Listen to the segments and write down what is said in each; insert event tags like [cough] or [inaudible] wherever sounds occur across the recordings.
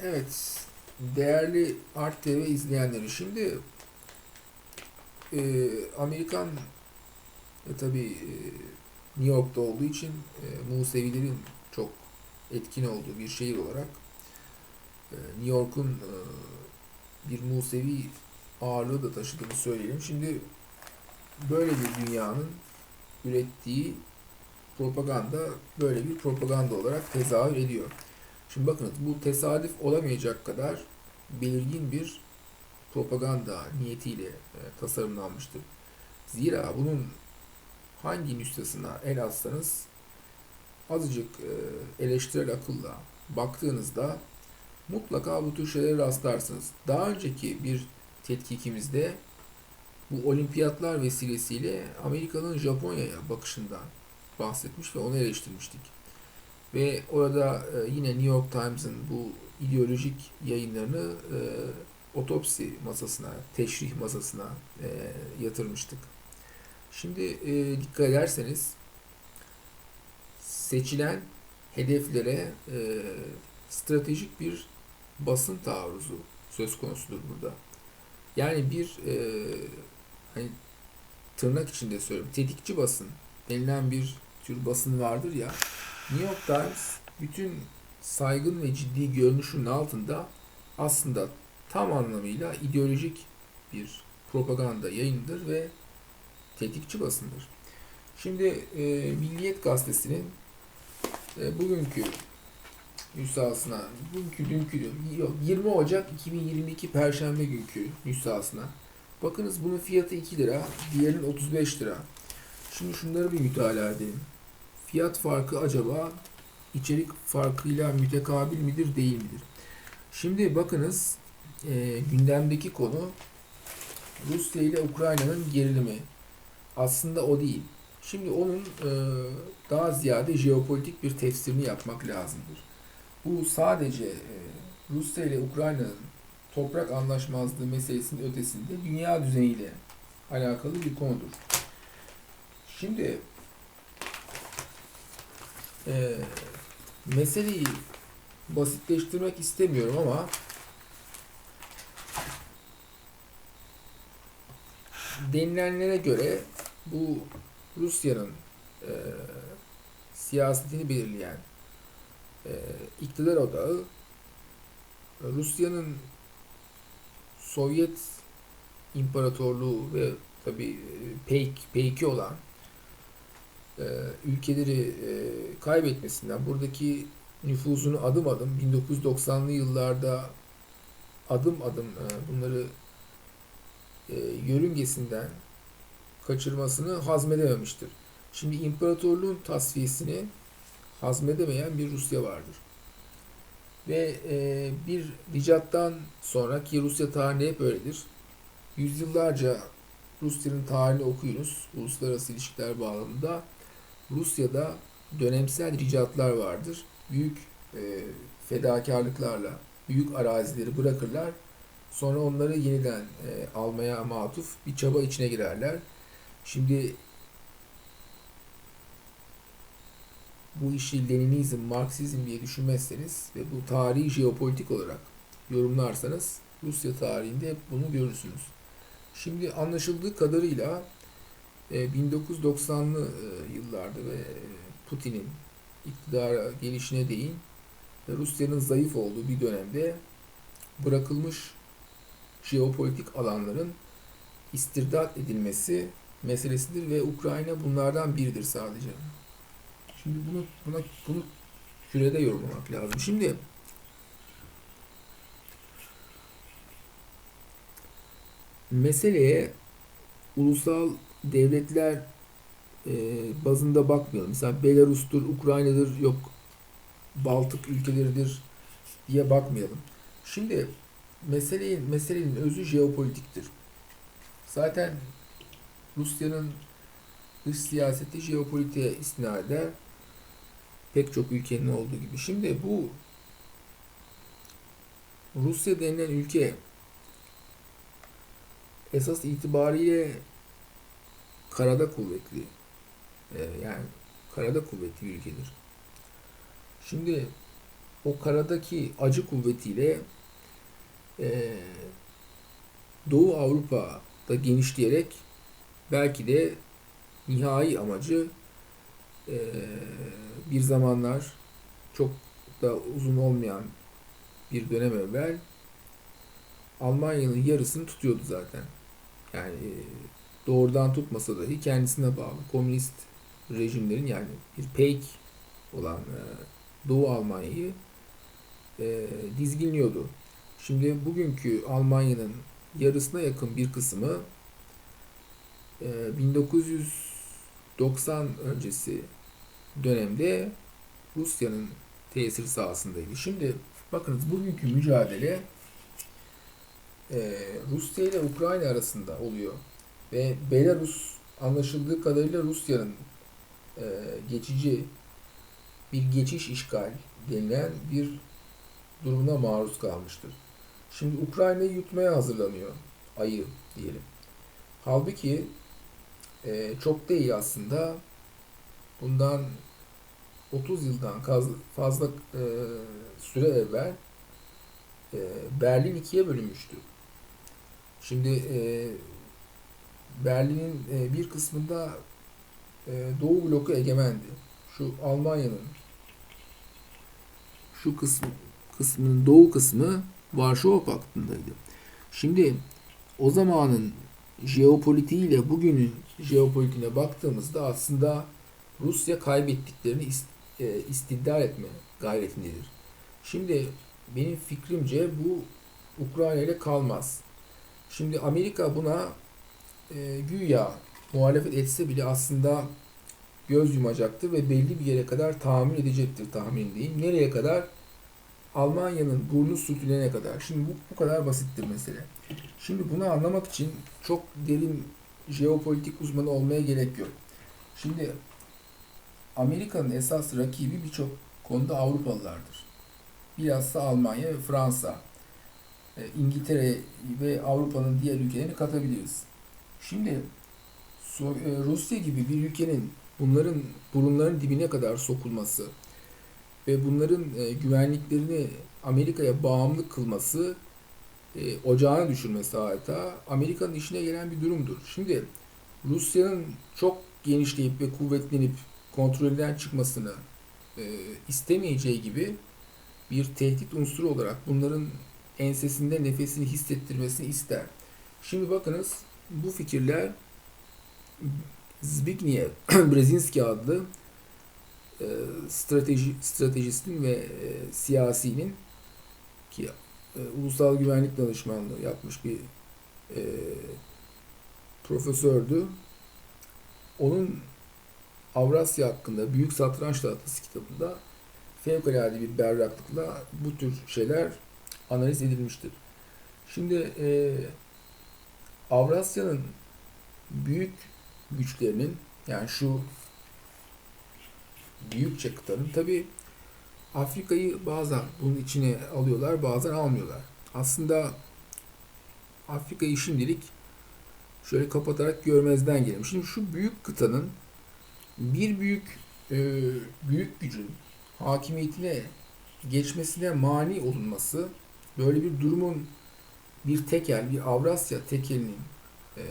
Evet, değerli Art TV izleyenleri şimdi e, Amerikan e, tabii e, New York'ta olduğu için e, Musevilerin çok etkin olduğu bir şehir olarak e, New York'un e, bir Musevi ağırlığı da taşıdığını söyleyelim. Şimdi böyle bir dünyanın ürettiği propaganda böyle bir propaganda olarak tezahür ediyor. Şimdi bakın bu tesadüf olamayacak kadar belirgin bir propaganda niyetiyle e, tasarımlanmıştır. Zira bunun hangi nüshasına el atsanız azıcık e, eleştirel akılla baktığınızda mutlaka bu tür şeylere rastlarsınız. Daha önceki bir tetkikimizde bu olimpiyatlar vesilesiyle Amerika'nın Japonya'ya bakışından bahsetmiş ve onu eleştirmiştik. Ve orada e, yine New York Times'ın bu ideolojik yayınlarını e, otopsi masasına, teşrih masasına e, yatırmıştık. Şimdi e, dikkat ederseniz seçilen hedeflere e, stratejik bir basın taarruzu söz konusudur burada. Yani bir e, hani tırnak içinde söylüyorum tetikçi basın denilen bir tür basın vardır ya New York Times bütün saygın ve ciddi görünüşünün altında aslında tam anlamıyla ideolojik bir propaganda yayındır ve tetikçi basındır. Şimdi e, Milliyet Gazetesi'nin e, bugünkü nüshasına, bugünkü dünkü yok 20 Ocak 2022 Perşembe günkü nüshasına. Bakınız bunun fiyatı 2 lira, diğerinin 35 lira. Şimdi şunları bir mütalaa edelim. Fiyat farkı acaba içerik farkıyla mütekabil midir değil midir? Şimdi bakınız e, gündemdeki konu Rusya ile Ukrayna'nın gerilimi. Aslında o değil. Şimdi onun e, daha ziyade jeopolitik bir tefsirini yapmak lazımdır. Bu sadece e, Rusya ile Ukrayna'nın toprak anlaşmazlığı meselesinin ötesinde dünya düzeniyle alakalı bir konudur. Şimdi e, meseleyi basitleştirmek istemiyorum ama denilenlere göre bu Rusya'nın e, siyasetini belirleyen e, iktidar odağı Rusya'nın Sovyet İmparatorluğu ve tabi peyk, peyki olan e, ülkeleri e, kaybetmesinden buradaki nüfuzunu adım adım 1990'lı yıllarda adım adım e, bunları e, yörüngesinden kaçırmasını hazmedememiştir. Şimdi imparatorluğun tasfiyesini hazmedemeyen bir Rusya vardır. Ve e, bir ricattan sonra ki Rusya tarihinde hep öyledir. Yüzyıllarca Rusya'nın tarihini okuyunuz. Uluslararası ilişkiler bağlamında Rusya'da dönemsel ricatlar vardır. Büyük e, fedakarlıklarla büyük arazileri bırakırlar. Sonra onları yeniden e, almaya matuf bir çaba içine girerler. Şimdi bu işi Leninizm, Marksizm diye düşünmezseniz ve bu tarihi jeopolitik olarak yorumlarsanız Rusya tarihinde bunu görürsünüz. Şimdi anlaşıldığı kadarıyla 1990'lı e, yıllarda ve e, Putin'in iktidara gelişine değin Rusya'nın zayıf olduğu bir dönemde bırakılmış jeopolitik alanların istirdat edilmesi meselesidir ve Ukrayna bunlardan biridir sadece. Şimdi bunu buna bunu kürede yorumlamak lazım. Şimdi meseleye ulusal devletler e, bazında bakmayalım. Mesela Belarus'tur, Ukrayna'dır, yok Baltık ülkeleridir diye bakmayalım. Şimdi meselenin meselenin özü jeopolitiktir. Zaten Rusya'nın dış siyaseti jeopolitiğe istinad eder. Pek çok ülkenin olduğu gibi. Şimdi bu Rusya denilen ülke esas itibariyle karada kuvvetli. Ee, yani karada kuvvetli bir ülkedir. Şimdi o karadaki acı kuvvetiyle e, Doğu Avrupa'da genişleyerek belki de nihai amacı e, bir zamanlar çok da uzun olmayan bir dönem evvel Almanya'nın yarısını tutuyordu zaten. Yani e, doğrudan tutmasa dahi kendisine bağlı komünist rejimlerin yani bir peik olan e, Doğu Almanya'yı e, dizginliyordu. Şimdi bugünkü Almanya'nın yarısına yakın bir kısmı e, 1990 öncesi dönemde Rusya'nın tesir sahasındaydı. Şimdi bakınız bugünkü mücadele e, Rusya ile Ukrayna arasında oluyor. Ve Belarus anlaşıldığı kadarıyla Rusya'nın e, geçici bir geçiş işgal denilen bir durumuna maruz kalmıştır. Şimdi Ukrayna'yı yutmaya hazırlanıyor ayı diyelim. Halbuki e, çok iyi aslında bundan 30 yıldan fazla e, süre evvel e, Berlin ikiye bölünmüştü. Şimdi e, Berlin'in e, bir kısmında e, Doğu bloku egemendi. Şu Almanya'nın şu kısmı kısmının doğu kısmı Varşova Paktı'ndaydı. Şimdi o zamanın jeopolitiğiyle bugünün jeopolitiğine baktığımızda aslında Rusya kaybettiklerini e, istiddia etme gayretindedir. Şimdi benim fikrimce bu Ukrayna ile kalmaz. Şimdi Amerika buna e, güya muhalefet etse bile aslında göz yumacaktır ve belli bir yere kadar tahammül edecektir tahminindeyim. Nereye kadar? Almanya'nın burnu sürtülene kadar. Şimdi bu, bu kadar basittir mesele. Şimdi bunu anlamak için çok derin jeopolitik uzmanı olmaya gerek yok. Şimdi Amerika'nın esas rakibi birçok konuda Avrupalılardır. Bilhassa Almanya ve Fransa. E, İngiltere ve Avrupa'nın diğer ülkelerini katabiliriz. Şimdi e, Rusya gibi bir ülkenin bunların burunların dibine kadar sokulması ve bunların e, güvenliklerini Amerika'ya bağımlı kılması ocağına düşürmesi adeta Amerika'nın işine gelen bir durumdur. Şimdi Rusya'nın çok genişleyip ve kuvvetlenip kontrolden çıkmasını istemeyeceği gibi bir tehdit unsuru olarak bunların ensesinde nefesini hissettirmesini ister. Şimdi bakınız bu fikirler Zbigniew [clears throat] Brzezinski adlı e, strateji stratejistin ve e, siyasinin ki e, ulusal güvenlik danışmanlığı yapmış bir e, profesördü. Onun Avrasya hakkında Büyük Satranç Tahtası kitabında fevkalade bir berraklıkla bu tür şeyler analiz edilmiştir. Şimdi e, Avrasya'nın büyük güçlerinin yani şu büyükçe kıtanın tabi Afrika'yı bazen bunun içine alıyorlar bazen almıyorlar. Aslında Afrika'yı şimdilik şöyle kapatarak görmezden gelelim. Şimdi şu büyük kıtanın bir büyük e, büyük gücün hakimiyetine geçmesine mani olunması böyle bir durumun bir tekel, bir Avrasya tekelinin e,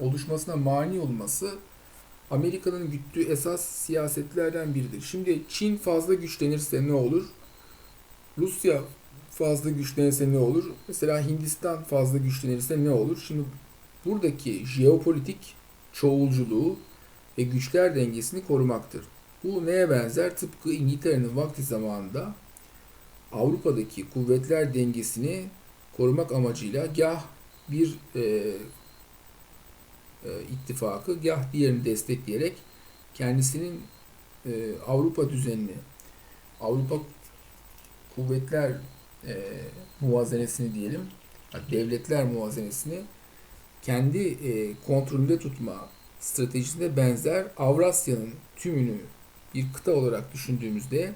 oluşmasına mani olması Amerika'nın güttüğü esas siyasetlerden biridir. Şimdi Çin fazla güçlenirse ne olur? Rusya fazla güçlenirse ne olur? Mesela Hindistan fazla güçlenirse ne olur? Şimdi buradaki jeopolitik çoğulculuğu ve güçler dengesini korumaktır. Bu neye benzer? Tıpkı İngiltere'nin vakti zamanında Avrupa'daki kuvvetler dengesini korumak amacıyla gah bir e, e, ittifakı gah diğerini destekleyerek kendisinin e, Avrupa düzenini, Avrupa kuvvetler e, muvazenesini diyelim, devletler muvazenesini kendi e, kontrolünde tutma stratejisine benzer Avrasya'nın tümünü bir kıta olarak düşündüğümüzde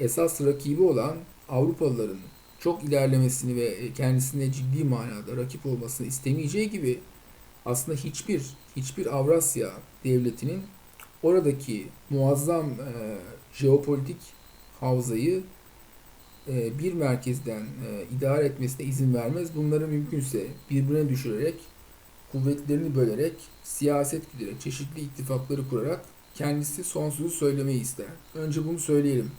esas rakibi olan Avrupalıların çok ilerlemesini ve kendisine ciddi manada rakip olmasını istemeyeceği gibi aslında hiçbir hiçbir Avrasya devletinin oradaki muazzam e, jeopolitik havzayı e, bir merkezden e, idare etmesine izin vermez. Bunları mümkünse birbirine düşürerek, kuvvetlerini bölerek, siyaset güderek, çeşitli ittifakları kurarak kendisi sonsuzu söylemeyi ister. Önce bunu söyleyelim.